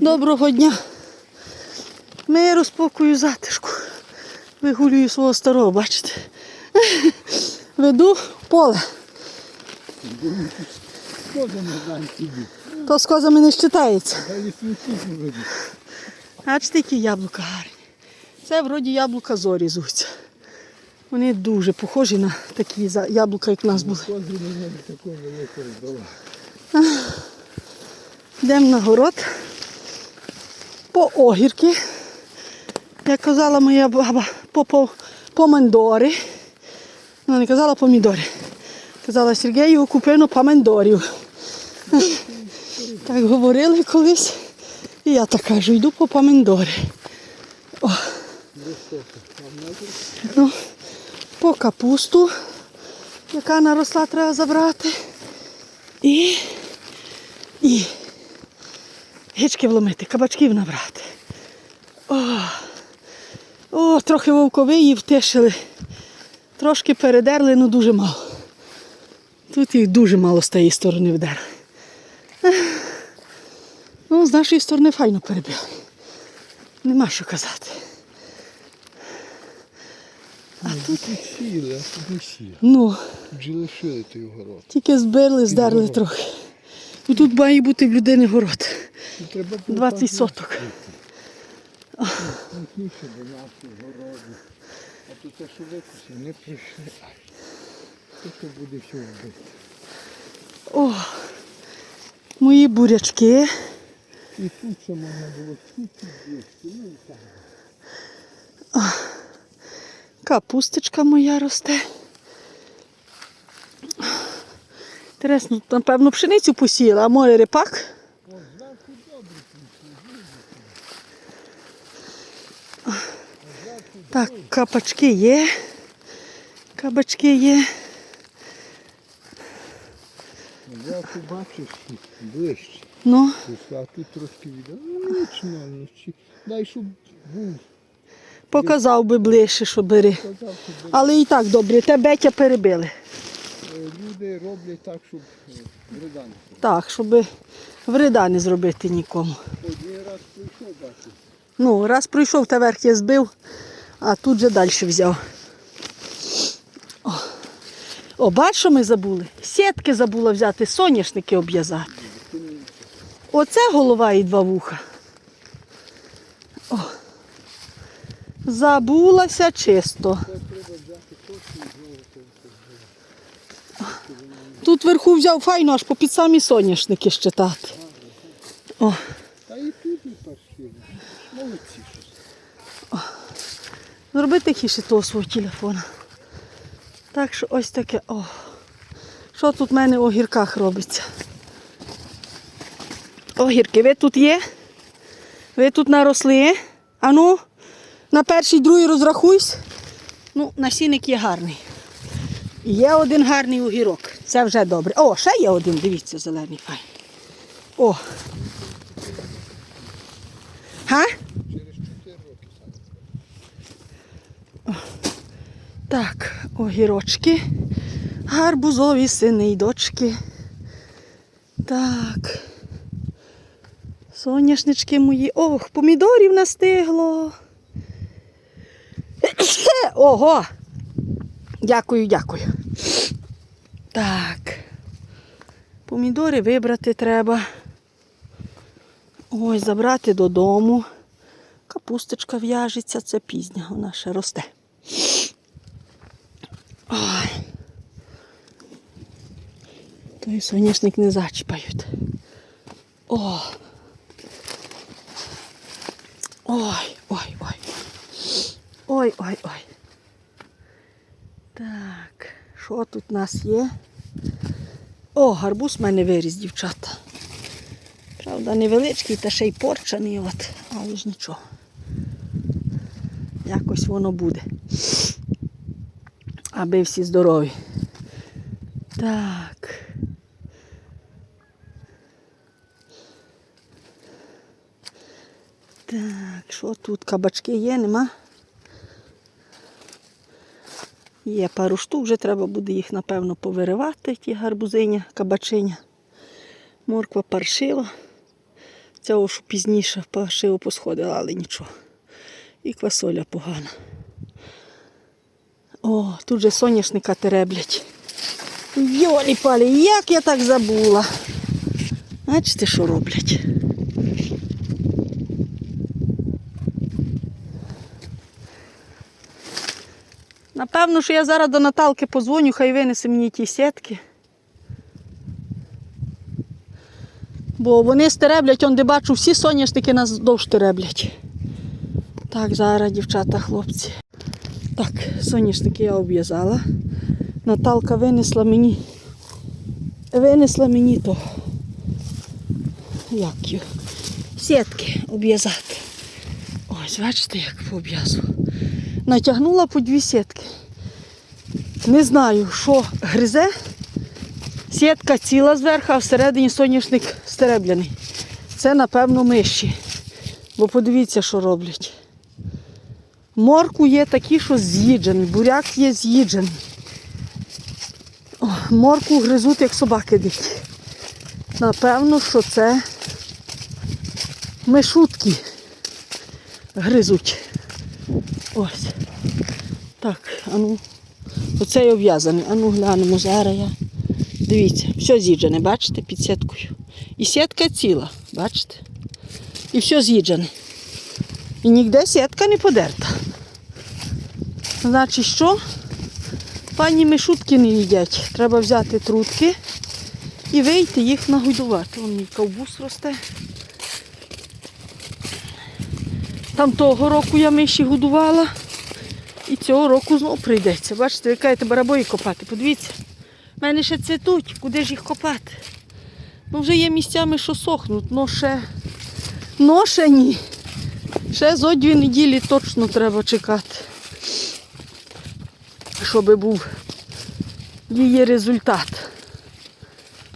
Доброго дня. Миру, спокою, затишку. Вигулюю свого старого, бачите. Веду поле. То з козами не. Далі. Бачите, які яблука гарні. Це вроді яблука зорі звуться. Вони дуже похожі на такі яблука, як в нас були. Йдемо на город по огірки. Як казала моя баба, по, по помандори. Вона не казала помідори. Казала Сергію купину помандорів. Так говорили колись. І я так кажу, йду по помідори. О. Ну, по капусту, яка наросла, треба забрати. І гички вломити, кабачків набрати. О, о трохи вовковиї втишили. Трошки передерли, ну дуже мало. Тут їх дуже мало з тієї сторони вдерли. Ну, з нашої сторони файно перебили. Нема що казати. А тут сіли, а тут не сіли. Ну, Тут же лишили той город. тільки збирли, здерли трохи. І тут має бути в людини город. Тут 20 соток. Крупніше до нашого городу. А тут те, що викусили, не прийшли. Тут буде все вбито. О, мої бурячки. І тут ще можна було скільки бігти. Ну і так. Капусточка моя росте. Інтересно, тут, напевно, пшеницю посіяла, а репак. Зверху добре Так, капачки є. Кабачки є. Зверху бачиш ближче. Ну, а тут трошки нічно, ну, дай, щоб був. показав би ближче, що бери. Але і так добре, те бетя перебили. Люди роблять так, щоб вреда не. Так, щоб вреда не зробити нікому. Один раз прийшов, бачив. Ну, раз пройшов, та верх я збив, а тут же далі взяв. О, О бач, що ми забули? Сітки забула взяти, соняшники обв'язати. Оце голова і два вуха. О. Забулася чисто. Це треба взяти точно і знову це Тут вверху взяв файно, аж по під самі соняшники щитати. О, Та і тут і пашки. Молодці зроби тихіше того свого телефона. Так що ось таке. О. Що тут в мене у огірках робиться? Огірки, ви тут є? Ви тут наросли? Ану, на перший, другий розрахуйся. Ну, насінник є гарний. Є один гарний огірок. Це вже добре. О, ще є один, дивіться, зелений файний. О. Га? Через 4 роки саме. Так, огірочки, гарбузові сини й дочки. Так. Соняшнички мої. Ох, помідорів настигло. Ого! Дякую, дякую. Так. Помідори вибрати треба. Ось, забрати додому. Капусточка в'яжеться, це пізня, вона ще росте. Ой. Той соняшник не зачіпають. О. Ой, ой, ой. Ой, ой, ой. Так, що тут у нас є? О, гарбуз в мене виріс, дівчата. Правда, невеличкий та ще й порчаний, от, але ж нічого. Якось воно буде аби всі здорові. Так. Так, що тут? Кабачки є, нема? Є пару штук, вже треба буде їх, напевно, повиривати, ті гарбузиня, кабачиня. Морква паршива. Цього ж пізніше пашиво посходила, але нічого. І квасоля погана. О, тут же соняшника тереблять. Йолі палі, як я так забула. Бачите, що роблять? Напевно, що я зараз до Наталки позвоню, хай винесе мені ті сітки. Бо вони стереблять, он де бачу, всі соняшники нас довж тереблять. Так, зараз, дівчата, хлопці. Так, соняшники я обв'язала. Наталка винесла мені. Винесла мені то. Як його? Сітки обв'язати. Ось, бачите, як пообв'язувала. Натягнула по дві сітки. Не знаю, що гризе. Сітка ціла зверху, а всередині соняшник стеребляний. Це, напевно, миші. Бо подивіться, що роблять. Морку є такі, що з'їджений, буряк є з'їджений. Морку гризуть, як собаки дикі. Напевно, що це мишутки гризуть. Ось. Так, а ну. Оцей обв'язаний. А ну глянемо зараз я. Дивіться, все з'їджене, бачите, під сіткою. І сітка ціла, бачите? І все з'їджене. І ніде сітка не подерта. Значить, що? Пані мишутки не їдять. Треба взяти трутки і вийти їх нагодувати. Вон мій ковбус росте. Там того року я миші годувала. І цього року знову прийдеться. Бачите, ви кажете, барабої копати. Подивіться. У мене ще цвітуть, куди ж їх копати? Ну, вже є місцями, що сохнуть, але ще, но ще ні. Ще зо дві неділі точно треба чекати, щоб був її результат.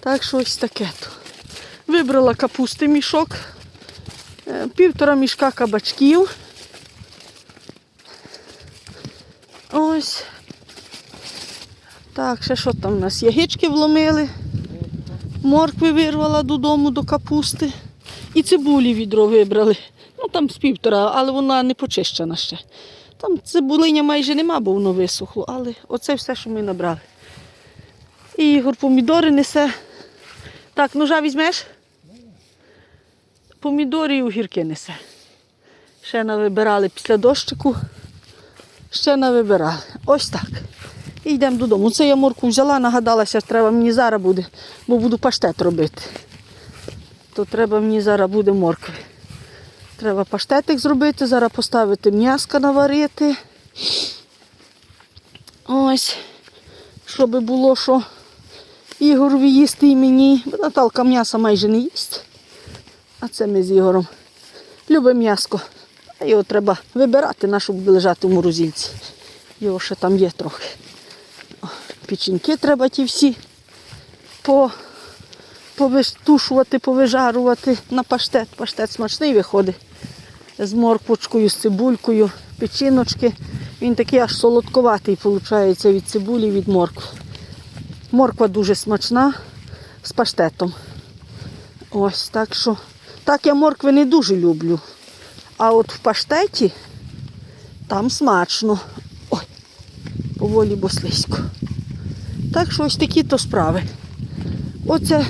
Так що ось таке то. Вибрала капусти мішок, е, півтора мішка кабачків. Ось. Так, ще що там у нас? Ягички вломили. Моркви вирвала додому до капусти. І цибулі відро вибрали. Ну там з півтора, але вона не почищена ще. Там цибулиня майже нема, бо воно висохло, але оце все, що ми набрали. І Ігор помідори несе. Так, ножа візьмеш? Помідори і огірки несе. Ще навибирали після дощику. Ще навибирали. Ось так. І йдемо додому. Це я морку взяла, нагадалася, що треба мені зараз буде, бо буду паштет робити. То треба мені зараз буде моркви. Треба паштетик зробити, зараз поставити м'яска наварити. Ось. Щоб було що Ігорові їсти і мені. Наталка м'яса майже не їсть. А це ми з Ігором. Любимо м'яско. Його треба вибирати, на що буде лежати в морозильці. Його ще там є трохи. Печінки треба ті всі по, повитушувати, повижарувати на паштет. Паштет смачний виходить. З морквочкою, з цибулькою, печіночки. Він такий аж солодковатий виходить від цибулі, від моркви. Морква дуже смачна з паштетом. Ось так що. Так я моркви не дуже люблю. А от в паштеті там смачно. Ой, поволі, бо слизько. Так що ось такі то справи. Оце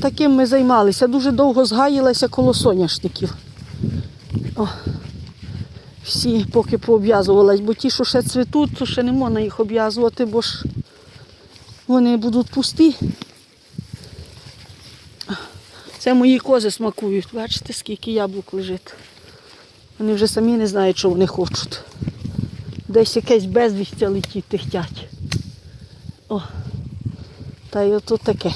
таким ми займалися. Дуже довго згаїлася коло соняшників. О, всі поки пообв'язувалась, бо ті, що ще цвітуть, то ще не можна їх обв'язувати, бо ж вони будуть пусті. Це мої кози смакують. Бачите, скільки яблук лежить. Вони вже самі не знають, що вони хочуть. Десь якесь безвістя летіти хтять. О, та й ото таке.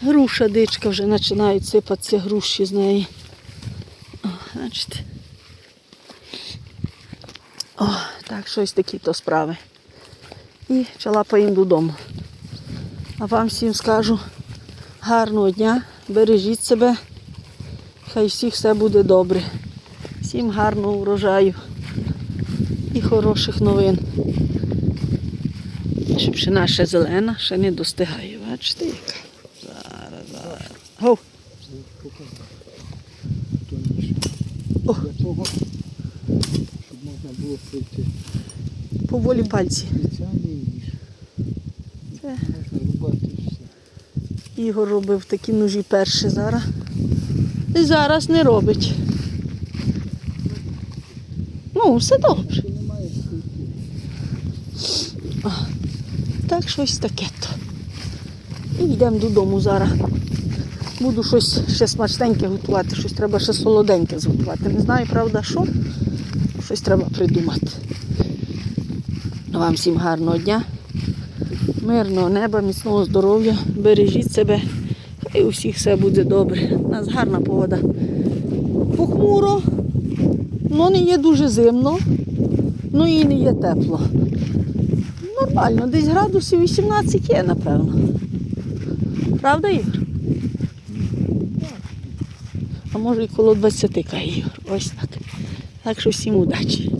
Груша дичка вже починають сипатися груші з неї. О, бачите. О, так, щось такі то справи. І чалапаємо додому. А вам всім скажу гарного дня, бережіть себе, хай всіх все буде добре. Всім гарного урожаю і хороших новин. Ще пшена ще зелена, ще не достигає. Бачите, яка? Зараз, зараз. Гоу. О. щоб можна було пройти. Поволі пальці. Це. Ігор робив такі ножі перші зараз. І зараз не робить. Ну, все добре. Так, щось таке то. І йдемо додому зараз. Буду щось ще смачненьке готувати, щось треба ще солоденьке зготувати. Не знаю, правда, що. Щось треба придумати. Вам всім гарного дня, мирного неба, міцного здоров'я, бережіть себе, і у всіх все буде добре. У нас гарна погода. Похмуро, але не є дуже зимно, ну і не є тепло. Нормально, десь градусів 18 є, напевно. Правда, Ігор? А може і коло 20 каже Ігор. Ось так. Так що всім удачі.